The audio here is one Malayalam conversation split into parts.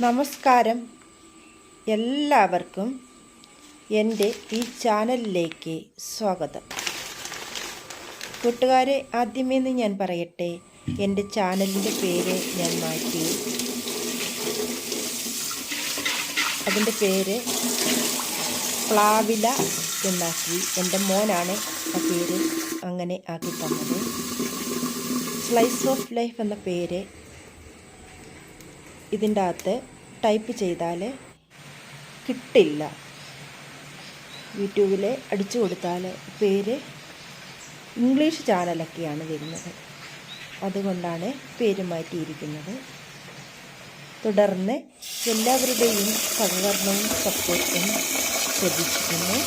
നമസ്കാരം. എല്ലാവർക്കും എന്റെ ഈ ചാനലിലേക്ക് സ്വാഗതം. കൂട്ടുകാരെ ആദ്യമേ നിന്ന് ഞാൻ പറയട്ടെ എന്റെ ചാനലിന്റെ പേര് ഞാൻ മാറ്റി. അതിന്റെ പേര് പ്ലാവില എന്നാക്കി. എന്റെ മോനാണ് ആ പേര് അങ്ങനെ ആക്കി തന്നത്. സ്ലൈസ് ഓഫ് ലൈഫ് എന്ന പേര് ഇതിന്റെ അകത്ത് ടൈപ്പ് ചെയ്താൽ കിട്ടില്ല. യൂട്യൂബിൽ അടിച്ചു കൊടുത്താൽ പേര് ഇംഗ്ലീഷ് ചാനലൊക്കെയാണ് വരുന്നത്. അതുകൊണ്ടാണ് പേര് മാറ്റിയിരിക്കുന്നത്. തുടർന്ന് എല്ലാവരുടെയും സഹകരണവും സപ്പോർട്ടും ശ്രദ്ധിച്ചിരുന്നു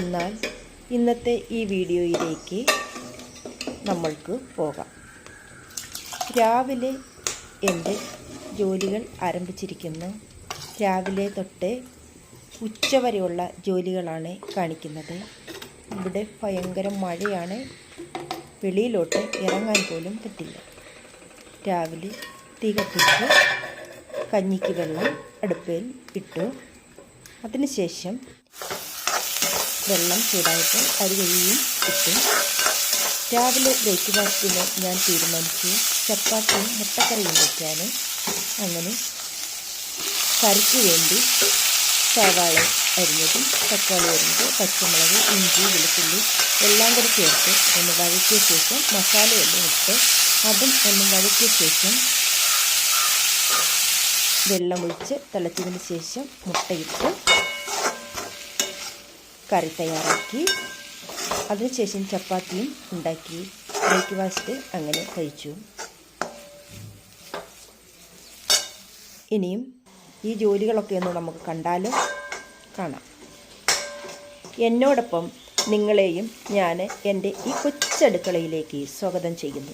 എന്നാൽ ഇന്നത്തെ ഈ വീഡിയോയിലേക്ക് നമ്മൾക്ക് പോകാം. രാവിലെ എന്റെ ജോലികൾ ആരംഭിച്ചിരിക്കുന്നു. രാവിലെ തൊട്ട് ഉച്ചവരെയുള്ള ജോലികളാണ് കാണിക്കുന്നത്. ഇവിടെ ഭയങ്കര മഴയാണ്. വെളിയിലോട്ട് ഇറങ്ങാൻ പോലും പറ്റില്ല. രാവിലെ തീ കഞ്ഞിക്ക് വെള്ളം അടുപ്പിൽ ഇട്ടു. അതിനുശേഷം വെള്ളം ചൂടായിട്ട് അരി കഴിയും ഇട്ടു. രാവിലെ ബ്രേക്ക്ഫാസ്റ്റിന് ഞാൻ തീരുമാനിച്ചു. ചപ്പാത്തിയും മുട്ടക്കറിയും വയ്ക്കാൻ അങ്ങനെ കറിക്ക് വേണ്ടി സവാള അരിഞ്ഞതും തക്കാളി അരിഞ്ഞത് പച്ചമുളക് ഇഞ്ചി വെളുത്തുള്ളി എല്ലാം കൂടി ചേർത്ത് ഒന്ന് വഴറ്റിയ ശേഷം മസാലയെല്ലാം ഇട്ട് അതും ഒന്ന് വഴറ്റിയ ശേഷം വെള്ളമൊഴിച്ച് തിളച്ചതിന് ശേഷം മുട്ടയിട്ട് കറി തയ്യാറാക്കി. അതിനുശേഷം ചപ്പാത്തിയും ഉണ്ടാക്കി. ബ്രേക്ക്ഫാസ്റ്റ് അങ്ങനെ കഴിച്ചു. ഇനിയും ഈ ജോലികളൊക്കെ ഒന്ന് നമുക്ക് കണ്ടാലോ കാണാം. എന്നോടൊപ്പം നിങ്ങളെയും ഞാൻ എന്റെ ഈ കൊച്ചടുക്കളയിലേക്ക് സ്വാഗതം ചെയ്യുന്നു.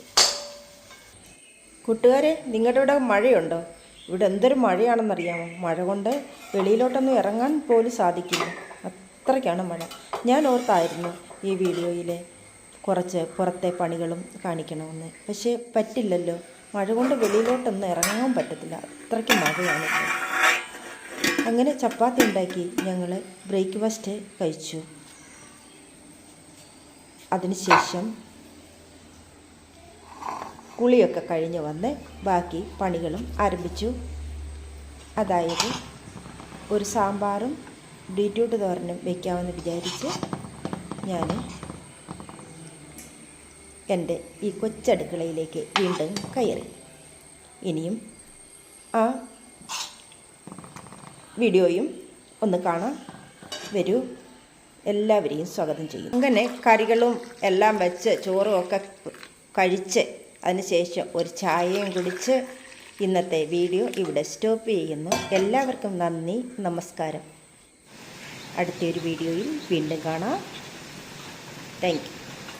കൂട്ടുകാരെ നിങ്ങളുടെ ഇവിടെ മഴയുണ്ടോ? ഇവിടെ എന്തൊരു മഴയാണെന്നറിയാമോ? മഴ കൊണ്ട് വെളിയിലോട്ടൊന്നും ഇറങ്ങാൻ പോലും സാധിക്കില്ല. അത്രയ്ക്കാണ് മഴ. ഞാൻ ഓർത്തായിരുന്നു ഈ വീഡിയോയിൽ കുറച്ച് പുറത്തെ പണികളും കാണിക്കണമെന്ന്. പക്ഷേ പറ്റില്ലല്ലോ. മഴ കൊണ്ട് വെളിയിലോട്ടൊന്നും ഇറങ്ങാൻ പറ്റത്തില്ല. അത്രയ്ക്ക് മഴയാണ്. അങ്ങനെ ചപ്പാത്തി ഉണ്ടാക്കി ഞങ്ങൾ ബ്രേക്ക്ഫാസ്റ്റ് കഴിച്ചു. അതിനുശേഷം കുളിയൊക്കെ കഴിഞ്ഞ് വന്ന് ബാക്കി പണികളും ആരംഭിച്ചു. അതായത് ഒരു സാമ്പാറും ബീറ്റ്റൂട്ട് തോരനും വയ്ക്കാമെന്ന് വിചാരിച്ച് ഞാൻ എന്റെ ഈ കൊച്ചടുക്കളയിലേക്ക് വീണ്ടും കയറി. ഇനിയും ആ വീഡിയോയും ഒന്ന് കാണാം വരൂ. എല്ലാവരെയും സ്വാഗതം ചെയ്യും അങ്ങനെ കറികളും എല്ലാം വെച്ച് ചോറും ഒക്കെ കഴിച്ച് അതിനുശേഷം ഒരു ചായയും കുടിച്ച് ഇന്നത്തെ വീഡിയോ ഇവിടെ സ്റ്റോപ്പ് ചെയ്യുന്നു. എല്ലാവർക്കും നന്ദി നമസ്കാരം. അടുത്തൊരു വീഡിയോയിൽ വീണ്ടും കാണാം. താങ്ക്